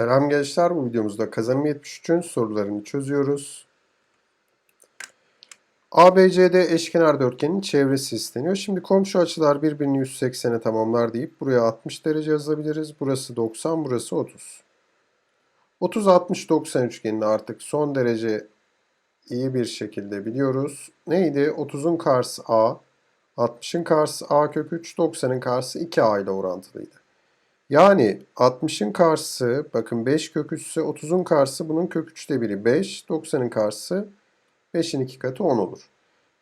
Selam gençler. Bu videomuzda kazanım 73'ün sorularını çözüyoruz. ABCD eşkenar dörtgenin çevresi isteniyor. Şimdi komşu açılar birbirini 180'e tamamlar deyip buraya 60 derece yazabiliriz. Burası 90, burası 30. 30 60 90 üçgenini artık son derece iyi bir şekilde biliyoruz. Neydi? 30'un karşısı A, 60'ın karşısı A kök 3, 90'ın karşısı 2A ile orantılıydı. Yani 60'ın karşısı bakın 5 kök 3 ise 30'un karşısı bunun kök 3'te biri 5. 90'ın karşısı 5'in 2 katı 10 olur.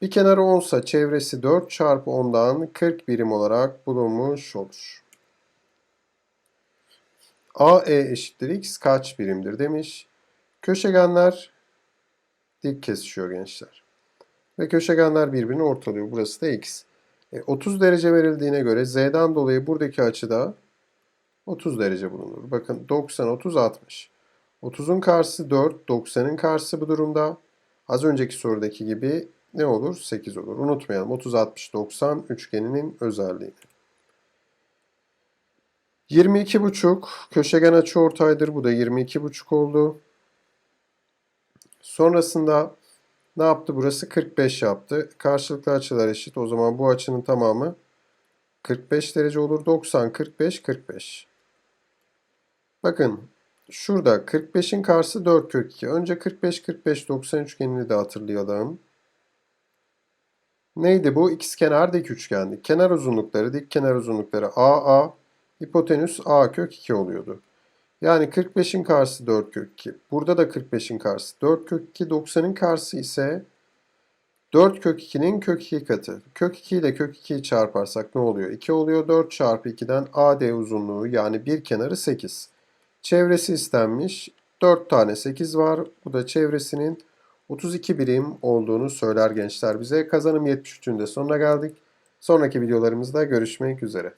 Bir kenarı 10 ise çevresi 4 çarpı 10'dan 40 birim olarak bulunmuş olur. AE eşittir x kaç birimdir demiş. Köşegenler dik kesişiyor gençler. Ve köşegenler birbirini ortalıyor. Burası da x. E, 30 derece verildiğine göre z'den dolayı buradaki açıda 30 derece bulunur. Bakın 90, 30, 60. 30'un karşısı 4, 90'ın karşısı bu durumda. Az önceki sorudaki gibi ne olur? 8 olur. Unutmayalım 30, 60, 90 üçgeninin özelliğini. 22,5 köşegen açı ortaydır. Bu da 22,5 oldu. Sonrasında ne yaptı? Burası 45 yaptı. Karşılıklı açılar eşit. O zaman bu açının tamamı 45 derece olur. 90, 45, 45. Bakın şurada 45'in karşısı 4 kök 2. Önce 45 45 90 üçgenini de hatırlayalım. Neydi bu? İkizkenar dik üçgendi. Kenar uzunlukları, dik kenar uzunlukları AA, hipotenüs A kök 2 oluyordu. Yani 45'in karşısı 4 kök 2. Burada da 45'in karşısı 4 kök 2. 90'ın karşısı ise 4 kök 2'nin kök 2 katı. Kök 2 ile kök 2'yi çarparsak ne oluyor? 2 oluyor. 4 çarpı 2'den AD uzunluğu yani bir kenarı 8. Çevresi istenmiş. 4 tane 8 var. Bu da çevresinin 32 birim olduğunu söyler gençler bize. Kazanım 73'ün de sonuna geldik. Sonraki videolarımızda görüşmek üzere.